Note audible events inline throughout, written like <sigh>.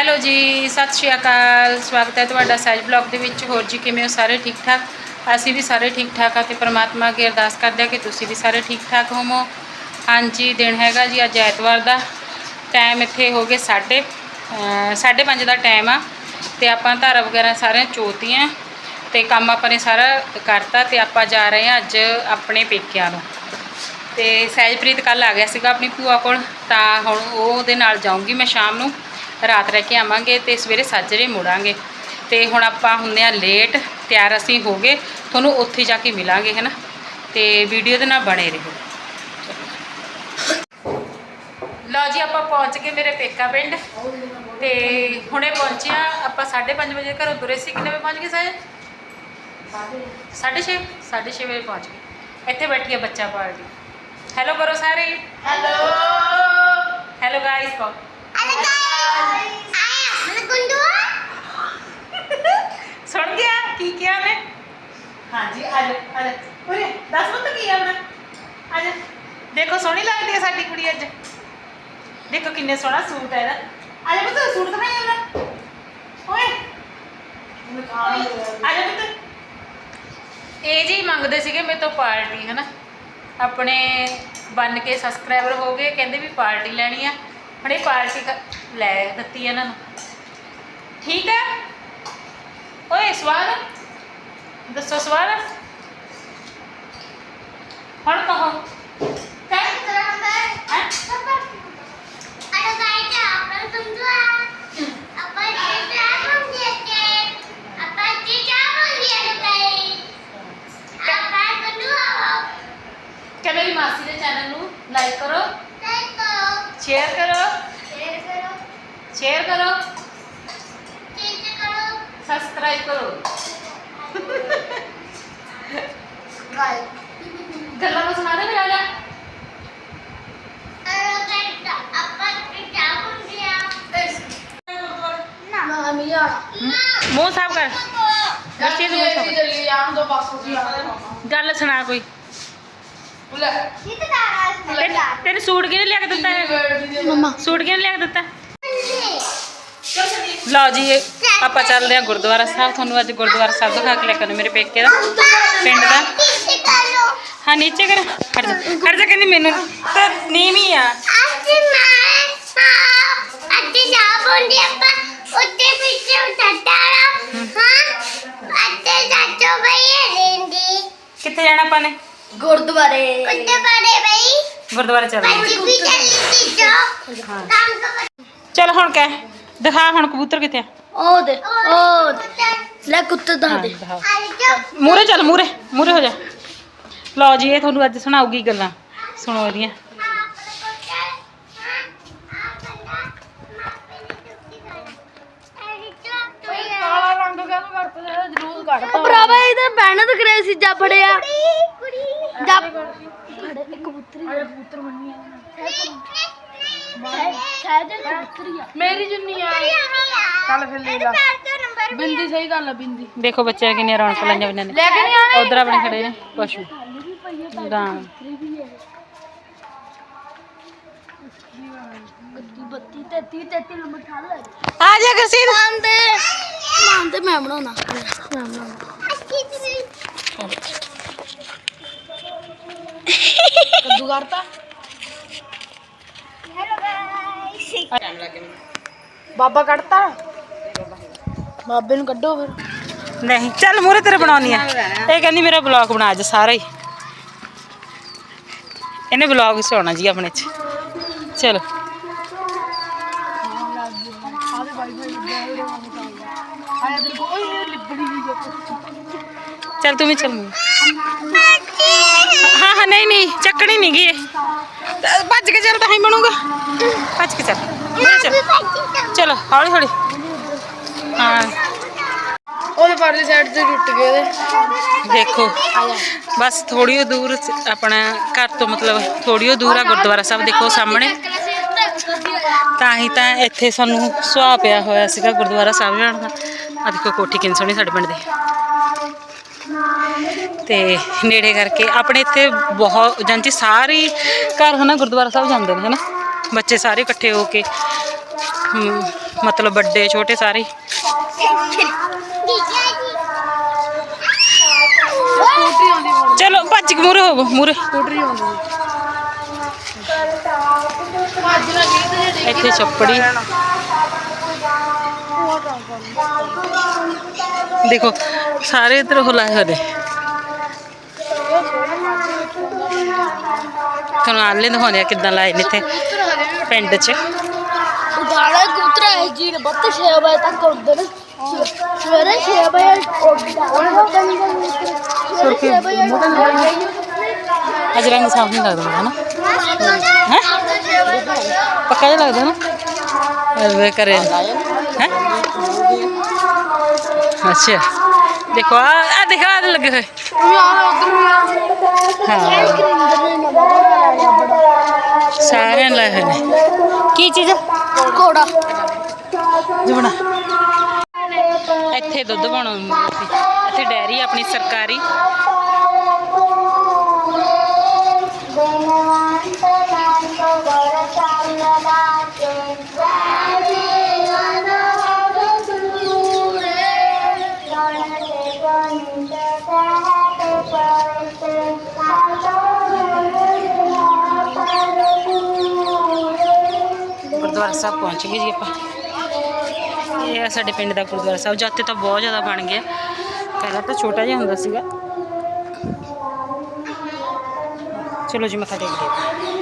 Hello ਜੀ, ਸਤਿ ਸ਼੍ਰੀ ਅਕਾਲ, ਸਵਾਗਤ ਹੈ ਤੁਹਾਡਾ ਸਹਿਜ ਬਲੌਗ ਦੇ ਵਿੱਚ। ਹੋਰ ਜੀ, ਕਿਵੇਂ ਹੋ ਸਾਰੇ ਠੀਕ ਠਾਕ? ਅਸੀਂ ਵੀ ਸਾਰੇ ਠੀਕ ਠਾਕ ਆ ਤੇ ਪ੍ਰਮਾਤਮਾ ਅੱਗੇ ਅਰਦਾਸ ਕਰਦੇ ਆ ਕਿ ਤੁਸੀਂ ਵੀ ਸਾਰੇ ਠੀਕ ਠਾਕ ਹੋਵੋ। ਹਾਂਜੀ, ਦਿਨ ਹੈਗਾ ਜੀ ਅੱਜ ਐਤਵਾਰ ਦਾ। ਟਾਈਮ ਇੱਥੇ ਹੋ ਗਏ 7:30 5:30 ਦਾ ਟਾਈਮ ਆ ਤੇ ਆਪਾਂ ਧਾਰਾ ਵਗੈਰਾ ਸਾਰਿਆਂ ਚੋਤੀਆਂ ਤੇ ਕੰਮ ਆਪਾਂ ਨੇ ਸਾਰਾ ਕਰਤਾ ਤੇ ਆਪਾਂ ਜਾ ਰਹੇ ਹਾਂ ਅੱਜ ਆਪਣੇ ਪੇਕਿਆਂ ਨੂੰ। ਤੇ ਸਹਿਜਪ੍ਰੀਤ ਕੱਲ ਆ ਗਿਆ ਸੀਗਾ ਆਪਣੀ ਭੂਆ ਕੋਲ, ਤਾਂ ਹੁਣ ਉਹਦੇ ਨਾਲ ਜਾਊਂਗੀ ਮੈਂ ਸ਼ਾਮ ਨੂੰ। ਰਾਤ ਰਹਿ ਕੇ ਆਵਾਂਗੇ ਤੇ ਸਵੇਰੇ ਸਾਜਰੇ ਮੁੜਾਂਗੇ। ਤੇ ਹੁਣ ਆਪਾਂ ਹੁੰਨੇ ਆ ਲੇਟ ਤਿਆਰ ਅਸੀਂ ਹੋ ਗਏ। ਤੁਹਾਨੂੰ ਉੱਥੇ ਜਾ ਕੇ ਮਿਲਾਂਗੇ ਹੈਨਾ? ਤੇ ਵੀਡੀਓ ਦੇ ਨਾਲ ਬਣੇ ਰਹੋ। ਲਓ ਜੀ ਆਪਾਂ ਪਹੁੰਚ ਗਏ ਮੇਰੇ ਪੇਕਾ ਪਿੰਡ। ਤੇ ਹੁਣੇ ਪਹੁੰਚਿਆ ਆਪਾਂ 5:30 ਵਜੇ ਘਰੋਂ ਤੁਰੇ ਸੀ। ਕਿੰਨੇ ਵਜੇ ਪਹੁੰਚ ਗਏ ਸਾਜੇ 6:30 6:30 ਵਜੇ ਪਹੁੰਚ ਗਏ। ਇੱਥੇ ਬੈਠੀ ਹੈ ਬੱਚਾ ਪਾਰਟੀ। ਹੈਲੋ ਕਰੋ ਸਾਰੇ। ਹੈਲੋ ਹੈਲੋ ਗਾਇਸ ਕੋ <laughs> ਸੁਣ ਗਿਆ ਕੀ ਕਿਹਾ ਮੈਂ? ਹਾਂਜੀ ਆ ਜਾ ਆ ਜਾ। ਉਰੇ ਦੱਸ ਮਤ ਕੀ ਆਉਣਾ ਆ ਜਾ। ਦੇਖੋ ਸੋਹਣੀ ਲੱਗਦੀ ਹੈ ਸਾਡੀ ਕੁੜੀ ਅੱਜ। ਦੇਖੋ ਕਿੰਨੇ ਸੋਹਣਾ ਸੂਟ ਹੈ ਇਹਦਾ। ਆ ਜਾ ਪੁੱਤ ਸੂਟ ਦਿਖਾਈ ਆਉਣਾ ਓਏ। ਆ ਜਾ ਪੁੱਤ। ਇਹ ਜੀ ਮੰਗਦੇ ਸੀਗੇ ਮੇਰੇ ਤੋਂ ਪਾਰਟੀ ਹਨਾ? ਆਪਣੇ ਬਣ ਕੇ ਸਬਸਕ੍ਰਾਈਬਰ ਹੋ ਗਏ ਕਹਿੰਦੇ ਵੀ ਪਾਰਟੀ ਲੈਣੀ ਆ। ਹੁਣ ਇਹ ਪਾਰਟੀ ਕ- ਲੈ ਦਿੱਤੀ ਇਹਨਾਂ ਨੂੰ। ਠੀਕ ਹੈ? ਓਏ, ਸਵਾਲ? ਦੱਸੋ ਸਵਾਲ। ਹੁਣ ਕਹੋ ਹੈਂ? ਕਿ ਮੇਰੀ ਮਾਸੀ ਦੇ ਚੈਨਲ ਨੂੰ ਲਾਈਕ ਕਰੋ ਸ਼ੇਅਰ ਕਰੋ ਸ਼ੇਅਰ ਕਰੋ ਸਬਸਕ੍ਰਾਈਬ ਕਰੋ ਗੱਲਾਂ ਨੂੰ ਸੁਣਾ ਦੇ ਮੇਰਾ ਜਾ ਮੂੰਹ ਸਾਫ਼ ਕਰ। ਦੱਸੀ ਤੂੰ ਮੂੰਹ ਸਾਫ਼ ਕਰ। ਗੱਲ ਸੁਣਾ ਕੋਈ। ਤੈਨੂੰ- ਤੈਨੂੰ ਸੂਟ ਕਿਹਨੇ ਲਿਆ ਕੇ ਦਿੱਤਾ ਹੈ? ਮਮਾ। ਸੂਟ ਕਿਹਨੇ ਲਿਆ ਕੇ ਦਿੱਤਾ? ਲਓ ਜੀ ਇਹ ਆਪਾਂ ਚੱਲਦੇ ਹਾਂ ਗੁਰਦੁਆਰਾ ਸਾਹਿਬ। ਤੁਹਾਨੂੰ ਅੱਜ ਗੁਰਦੁਆਰਾ ਸਾਹਿਬ ਦਿਖਾ ਕੇ ਲੈ ਕੇ ਆਉਂਦੇ ਮੇਰੇ ਪੇਕੇ ਦਾ। ਪਿੰਡ ਦਾ। ਹਾਂ ਨੀਚੇ ਕਰ। ਖੜ ਜਾ। ਖੜ ਜਾ ਕਹਿੰਦੀ ਮੈਨੂੰ ਤਾਂ ਨੀਵੀਂ ਆ। ਕਿੱਥੇ ਜਾਣਾ ਆਪਾਂ ਨੇ? ਗੁਰਦੁਆਰੇ। ਗੁਰਦੁਆਰਾ ਚੱਲਦੇ ਹਾਂ। ਅੱਜ ਵੀ ਚੱਲੀ ਸੀ ਜੋ। ਹਾਂ ਕੰਮ ਕਰ ਚੱਲ ਹੁਣ ਕਹਿ ਦਿਖਾ ਹੁਣ ਕਬੂਤਰ ਕਿੱਥੇ ਆ। ਉਹ ਦੇ ਉਹ ਲੈ ਕੁੱਤੇ ਦਾ ਦੇ। ਮੂਰੇ ਚੱਲ ਮੂਰੇ ਮੂਰੇ ਹੋ ਜਾ। ਲਓ ਜੀ ਇਹ ਤੁਹਾਨੂੰ ਅੱਜ ਸੁਣਾਉਗੀ ਗੱਲਾਂ। ਸੁਣੋ ਇਹਦੀਆਂ ਕਾਲਾ ਰੰਗ ਕਾਹਨੂੰ ਕਰਦਾ ਜਰੂਰ ਕੱਢਦਾ ਭਰਾਵਾ ਇਹਦੇ ਬਹਿਣਾ ਕਰੇ ਸੀ ਜਾ ਫੜਿਆ। ਜਾ ਫੜੇ ਇੱਕ ਕਬੂਤਰੀ ਆ ਕਬੂਤਰ ਬੰਨੀ ਆ ਸ਼ਾਇਦ ਇਹ ਕਬੂਤਰੀ ਆ ਮੇਰੀ ਜੁੰਨੀ ਆ। ਚੱਲ ਫਿਰ ਲੈ ਲਾ। ਬਿੰਦੀ ਸਹੀ ਗੱਲ ਆ ਬਿੰਦੀ। ਦੇਖੋ ਬੱਚਿਆਂ ਕਿੰਨੀਆਂ ਰੌਣਕ ਲਾਈਆਂ ਉਹਨਾਂ ਨੇ। ਲੈ ਕੇ ਨਹੀਂ ਆਣੇ ਉਧਰ ਆਪਣੇ ਖੜੇ ਨੇ ਪਸ਼ੂ। ਗਾਂ। ਆ ਜਾ ਗਰਸੀਨ ਮਾਨਦੇ ਮਾਨਦੇ ਮੈਂ ਬਣਾਉਣਾ। ਮੈਂ ਬਣਾਉਣਾ। ਕੱਦੂ ਕਰਤਾ। ਬਾਬਾ ਕੱਢਤਾ। ਬਾਬੇ ਨੂੰ ਕੱਢੋ ਫਿਰ। ਨਹੀਂ, ਚੱਲ ਮੂਰੇ ਤੇਰੇ ਬਣਾਉਣੀ ਆ। ਇਹ ਕਹਿੰਦੀ ਮੇਰਾ ਬਲੌਗ ਬਣਾ ਅੱਜ ਸਾਰਾ ਹੀ। ਇਹਨੇ ਬਲੌਗ ਸੁਣਾ ਜੀ ਆਪਣੇ ਚ। ਚਲੋ। ਚੱਲ ਤੂੰ ਵੀ ਚੱਲ ਮੂਰੇ। ਹਾਂ ਨਹੀਂ ਨਹੀਂ ਚੱਕਣੀ ਨਹੀਂ ਗਈ ਭੱਜ ਕੇ ਚੱਲ ਤਾਂ ਹੀ ਬਣੂਗਾ। ਭੱਜ ਕੇ ਚੱਲ। ਚੱਲ। ਹੌਲੀ ਹੌਲੀ। ਹਾਂ। ਉਹਦੇ ਪਰਲੀ ਸਾਈਡ ਤੇ ਟੁੱਟ ਗਏ ਉਹਦੇ। ਦੇਖੋ ਬਸ ਥੋੜੀ ਦੂਰ ਚ ਆਪਣਾ ਘਰ ਤੋਂ ਮਤਲਬ ਥੋੜੀ ਦੂਰ ਆ ਗੁਰਦੁਆਰਾ ਸਾਹਿਬ ਦੇਖੋ ਸਾਹਮਣੇ। ਤਾਂ ਹੀ ਤਾਂ ਇੱਥੇ ਸਾਨੂੰ ਸੁਆਹ ਪਿਆ ਹੋਇਆ ਸੀਗਾ ਗੁਰਦੁਆਰਾ ਸਾਹਿਬ ਜਾਣ ਦਾ। ਆ ਦੇਖੋ ਕੋਠੀ ਕਿੰਨੀ ਸੋਹਣੀ ਸਾਡੇ ਪਿੰਡ ਦੀ। ਤੇ ਨੇੜੇ ਕਰਕੇ ਆਪਣੇ ਇੱਥੇ ਬਹੁਤ ਜਾਂਚੀ ਸਾਰੀ ਘਰ ਹਨਾ ਗੁਰਦੁਆਰਾ ਸਾਹਿਬ ਜਾਂਦੇ ਨੇ ਹਨਾ। ਬੱਚੇ ਸਾਰੇ ਇਕੱਠੇ ਹੋ ਕੇ ਹਮ, ਮਤਲਬ ਵੱਡੇ ਛੋਟੇ ਸਾਰੇ। ਹੀ। ਸਕੂਟਰੀ ਆਉਂਦੀ ਹੁਣ ਚਲੋ ਭੱਜ ਕੇ ਮੂਰੇ ਹੋਵੋ ਮੂਰੇ ਸਕੂਟਰੀ ਆਉਂਦੀ ਭੱਜ ਲੱਗੀ ਤੇ ਜੇ ਇੱਥੇ ਛੱਪੜੀ। ਦੇਖੋ ਸਾਰੇ ਇਧਰ ਉਹ ਲਾਏ ਹੋਏ ਨੇ। ਤੁਹਾਨੂੰ ਆਲੇ ਦਿਖਾਉਂਦੇ ਆ ਕਿੱਦਾਂ ਲਾਏ ਨੇ ਇੱਥੇ ਪਿੰਡ 'ਚ। ਗਾਣਾ ਕੁਤਰਾ ਹੈ ਜੀ ਬੱਤ 6 ਵਜੇ ਤੱਕ ਉੱਡਦੇ ਨੇ ਸਵੇਰੇ 6 ਵਜੇ ਉੱਡਦਾ ਉਹਨੇ ਬੱਤਾਂ ਨਹੀਂ ਕਰਨੀ ਸਵੇਰੇ 6 ਵਜੇ ਅੱਜ ਰੰਗ ਸਾਫ਼ ਨਹੀਂ ਲੱਗਦਾ ਮੈਨੂੰ, ਹਨਾ? ਹੈ? ਪੱਕਾ ਜਿਹਾ ਲੱਗਦਾ ਨਾ? ਐਵੇਂ ਕਰੇ ਹੈ? ਅੱਛਾ। ਦੇਖੋ ਆ ਆ ਦਿਖਾ ਦੇ ਲੱਗੇ ਹੋਏ। ਯਾਰ ਉਧਰ ਵੀ ਹਾਂ। ਸਾਰਿਆਂ ਹੋਏ ਨੇ। ਕੀ ਚੀਜ਼? ਕੋੜਾ ਜਵਣਾ ਇੱਥੇ ਦੁੱਧ ਬਣਾਉਂਦੇ ਸੀ। ਇੱਥੇ ਡੈਰੀ ਆਪਣੀ ਸਰਕਾਰੀ। ਸਾਹਿਬ ਪਹੁੰਚ ਗਏ ਜੀ ਆਪਾਂ। ਇਹ ਆ ਸਾਡੇ ਪਿੰਡ ਦਾ ਗੁਰਦੁਆਰਾ ਸਾਹਿਬ, ਜਾਤੇ ਤਾਂ ਬਹੁਤ ਜ਼ਿਆਦਾ ਬਣ ਗਿਆ ਪਹਿਲਾਂ ਤਾਂ ਛੋਟਾ ਜਿਹਾ ਹੁੰਦਾ ਸੀਗਾ। ਚਲੋ ਜੀ, ਮੱਥਾ ਟੇਕਦੇ ਲਈਏ।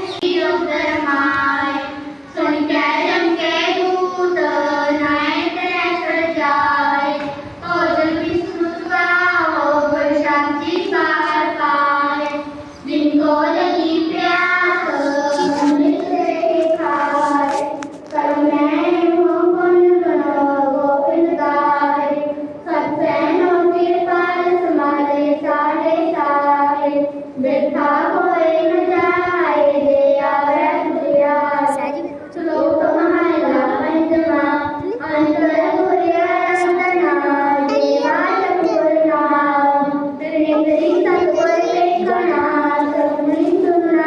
laberinto no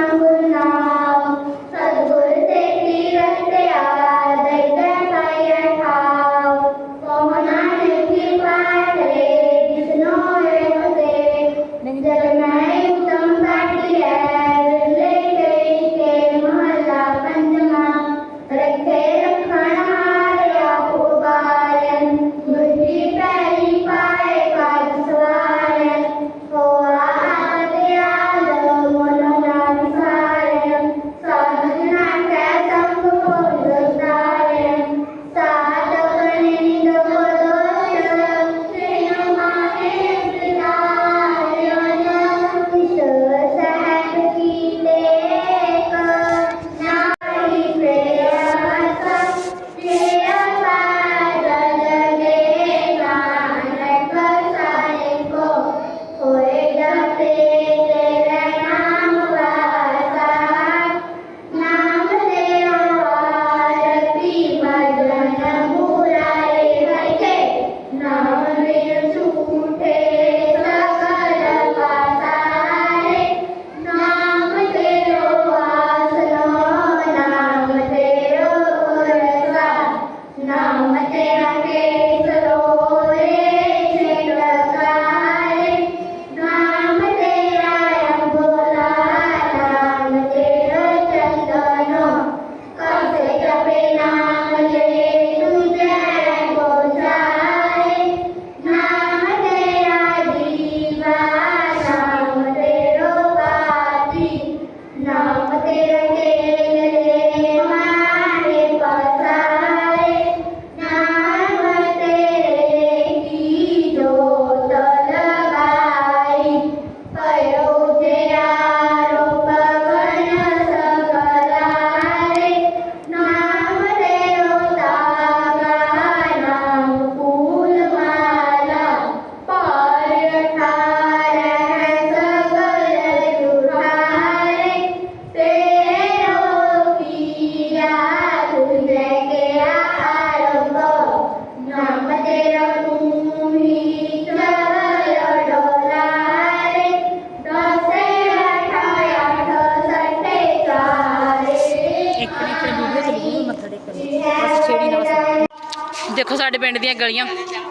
ਦੇਖੋ ਸਾਡੇ ਪਿੰਡ ਦੀਆਂ ਗਲੀਆਂ।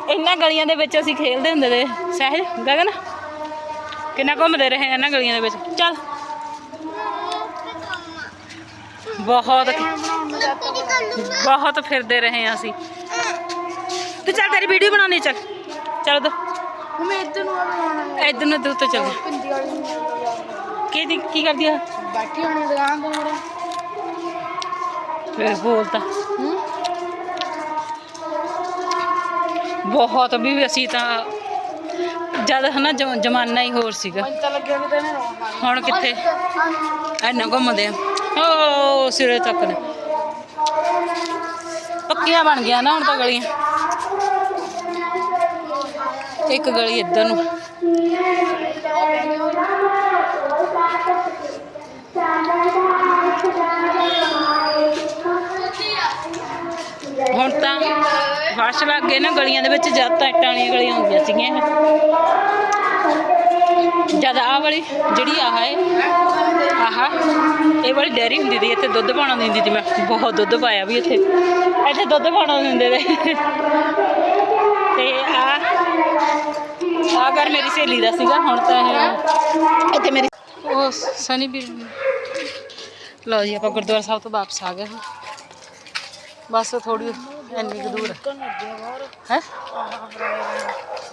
ਇਹਨਾਂ ਗਲੀਆਂ ਦੇ ਵਿੱਚ ਅਸੀਂ ਖੇਡਦੇ ਹੁੰਦੇ ਤੇ ਸਹਿਜ ਗਗਨ? ਕਿੰਨਾ ਘੁੰਮਦੇ ਰਹੇ ਇਹਨਾਂ ਗਲੀਆਂ ਦੇ ਵਿੱਚ? ਚੱਲ। ਬਹੁਤ ਬਹੁਤ ਫਿਰਦੇ ਰਹੇ ਹਾਂ ਅਸੀਂ। ਤੂੰ ਚੱਲ ਤੇਰੀ ਵੀਡੀਓ ਬਣਾਉਣੀ ਚੱਲ। ਚੱਲ ਦੋ ਮੈਂ ਇੱਧਰ ਨੂੰ ਆਉਣਾ ਇਧਰ ਨੂੰ ਇੱਧਰ ਉੱਤੇ ਚੱਲ। ਕੀ ਕੀ ਕਰਦੀ ਆ? ਬੈਠੀ ਹੋਣੀ ਦੁਕਾਨ ਤੇ ਮੇਰੇ ਫਿਰ ਬੋਲਦਾ। ਬਹੁਤ ਵੀ ਅਸੀਂ ਤਾਂ ਜਦ ਹਨਾ ਜਮ- ਜ਼ਮਾਨਾ ਹੀ ਹੋਰ ਸੀਗਾ। ਤਾਂ ਲੱਗਿਆ ਵੀ ਤੇ ਇਹਨੇ ਰੋਣਾ ਹੁਣ ਕਿੱਥੇ? ਐਨਾ ਘੁੰਮਦੇ ਆ। ਓ, ਸਿਰੇ ਤੱਕ ਨੇ। ਪੱਕੀਆਂ ਬਣ ਗਈਆਂ ਨਾ ਹੁਣ ਤਾਂ ਗਲੀਆਂ। ਇੱਕ ਗਲੀ ਇੱਧਰ ਨੂੰ ਹੁਣ ਤਾਂ ਫਰਸ਼ ਲੱਗ ਗਏ ਨਾ ਗਲੀਆਂ ਦੇ ਵਿੱਚ, ਜਦ ਤਾਂ ਇੱਟਾਂ ਵਾਲੀਆਂ ਗਲੀਆਂ ਹੁੰਦੀਆਂ ਸੀਗੀਆਂ ਜਦ ਆਹ ਵਾਲੀ ਜਿਹੜੀ ਆਹ ਹੈ, ਆਹ, ਇਹ ਵਾਲੀ ਡੈਰੀ ਹੁੰਦੀ ਸੀ, ਇੱਥੇ ਦੁੱਧ ਪਾਉਣਾ ਦਿੰਦੀ ਸੀ ਮੈਂ, ਬਹੁਤ ਦੁੱਧ ਪਾਇਆ ਵੀ ਇੱਥੇ। ਇੱਥੇ ਦੁੱਧ ਪਾਉਣਾ ਦਿੰਦੇ ਤੇ ਤੇ ਆ ਆ ਘਰ ਮੇਰੀ ਸਹੇਲੀ ਦਾ ਸੀਗਾ, ਹੁਣ ਤਾਂ ਇਹ ਇੱਥੇ ਮੇਰੀ ਉਹ ਸਨੀ ਵੀਰ ਲਓ ਜੀ, ਆਪਾਂ ਗੁਰਦੁਆਰਾ ਸਾਹਿਬ ਤੋਂ ਵਾਪਸ ਆ ਗਏ ਹਾਂ। ਬਸ ਥੋੜੀ ਇੰਨੀ ਕੁ ਦੂਰ। ਹੈ?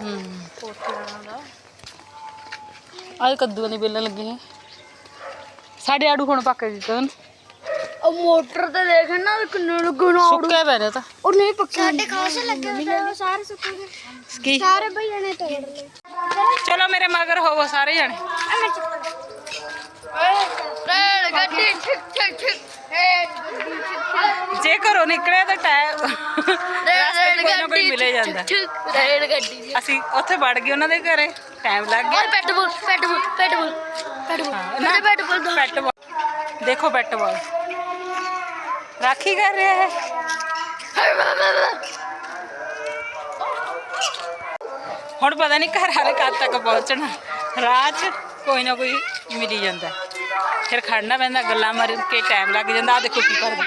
ਹੂੰ। ਆਹ ਕੱਦੂਆਂ ਦੀ ਬੇਲਾਂ ਲੱਗੀ ਹੈ ਸਾਡੇ ਆੜੂ ਹੁਣ ਪੱਕ ਗਏ ਉਹ ਮੋਟਰ ਤੇ ਦੇਖ ਨਾ ਕਿੰਨੇ ਲੱਗਣਾ ਸੁੱਕੇ ਪੈ ਨੇ ਤਾਂ। ਉਹ ਨਹੀਂ ਪੱਕੇ। ਸਾਡੇ ਖਾਸ ਲੱਗੇ ਹੋਏ ਸਾਰੇ ਸੁੱਕੇ ਗਏ। ਸਾਰੇ ਭਈਆ ਨੇ ਤੋੜ ਲਏ। ਚਲੋ ਮੇਰੇ ਮਗਰ ਹੋਵੋ ਸਾਰੇ ਜਣੇ। ਜੇ ਘਰੋਂ ਨਿਕਲੇ ਤਾਂ ਟਾਈਮ ਰਸਤੇ 'ਚ ਕੋਈ ਨਾ ਕੋਈ ਮਿਲੇ ਜਾਂਦਾ ਰੇਲ ਗੱਡੀ ਅਸੀਂ ਉੱਥੇ ਵੜ ਗਏ ਉਹਨਾਂ ਦੇ ਘਰੇ ਟਾਈਮ ਲੱਗ ਗਿਆ ਔਰ ਪੈਟਬੁਲ ਪੈਟਬੁਲ ਪੈਟਬੁਲ ਪੈਟਬੁਲ ਨਾ ਪੈਟਬੁਲ ਦਾ ਪੈਟ ਬਾਲ ਦੇਖੋ ਪੈਟ ਬਾਲ ਰਾਖੀ ਕਰ ਰਿਹਾ ਹੈ ਹੁਣ ਪਤਾ ਨਹੀਂ ਘਰ ਵਾਲੇ ਕਦ ਤੱਕ ਪਹੁੰਚਣਾ ਰਾਹ 'ਚ ਕੋਈ ਨਾ ਕੋਈ ਮਿਲੀ ਜਾਂਦਾ ਫਿਰ ਖੜਨਾ ਪੈਂਦਾ ਗੱਲਾਂ ਮਾਰ ਕੇ ਟਾਈਮ ਲੱਗ ਜਾਂਦਾ ਆ ਦੇਖੋ ਕੀ ਕਰਦਾ।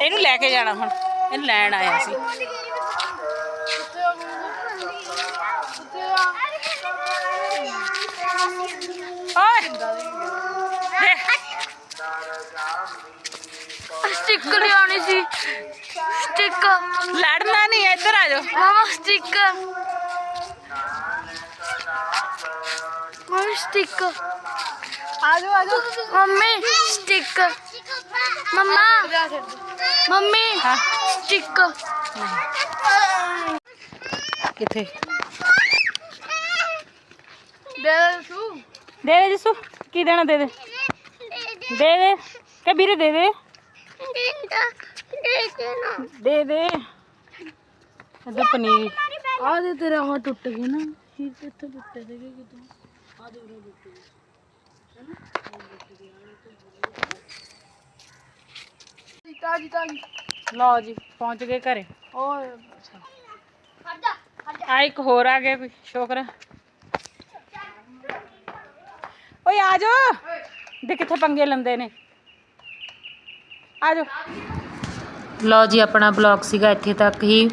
ਇਹਨੂੰ ਲੈ ਕੇ ਜਾਣਾ ਹੁਣ ਇਹਨੂੰ ਲੈਣ ਆਇਆ ਸੀ। ਓਏ ਦੇਖ। ਸਟਿੱਕ ਲਿਆਉਣੀ ਸੀ। ਸਟਿੱਕ ਲੜਨਾ ਨਹੀਂ ਇੱਧਰ ਆ ਜਾਓ। ਮਾਮਾ ਸਟਿੱਕ ਮੰਮੀ ਸਟਿੱਕ ਆਜੋ ਆਜੋ ਮੰਮੀ ਸਟਿੱਕ ਮੰਮਾ ਮੰਮੀ ਹਾਂ ਸਟਿੱਕ ਕਿੱਥੇ ਦੇ ਸੂ ਦੇ ਦੇ ਜਸੂ ਕੀ ਦੇਣਾ ਦੇ ਦੇ ਦੇ ਦੇ ਕਿ ਵੀਰੇ ਦੇ ਦੇ ਦੇ ਦੇ ਇੱਧਰ ਪਨੀਰ ਆ ਦੇ ਤੇਰਾ ਉਹ ਟੁੱਟ ਗਿਆ ਨਾ ਹੀ ਕਿੱਥੇ ਟੁੱਟੇ ਸੀਗੇ ਕਿਤੋਂ ਆ ਦੇ ਉਰੇ ਟੁੱਟ ਗਏ ਤਾਜੀ ਤਾਜੀ ਲਓ ਜੀ ਪਹੁੰਚ ਗਏ ਘਰੇ ਓਏ ਆ ਇੱਕ ਹੋਰ ਆ ਗਿਆ ਕੋਈ ਸ਼ੋਕਰ ਓਏ ਆ ਜਾ ਦੇ ਕਿੱਥੇ ਪੰਗੇ ਲੰਦੇ ਨੇ ਆ ਜਾ ਲਓ ਜੀ ਆਪਣਾ ਬਲੌਗ ਸੀਗਾ ਇੱਥੇ ਤੱਕ ਹੀ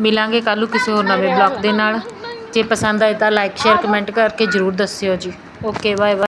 ਮਿਲਾਂਗੇ ਕੱਲ੍ਹ ਨੂੰ ਕਿਸੇ ਹੋਰ ਨਵੇਂ ਬਲੌਗ ਦੇ ਨਾਲ ਜੇ ਪਸੰਦ ਆਏ ਤਾਂ ਲਾਈਕ ਸ਼ੇਅਰ ਕਮੈਂਟ ਕਰਕੇ ਜਰੂਰ ਦੱਸਿਓ ਜੀ ਓਕੇ ਬਾਏ ਬਾਏ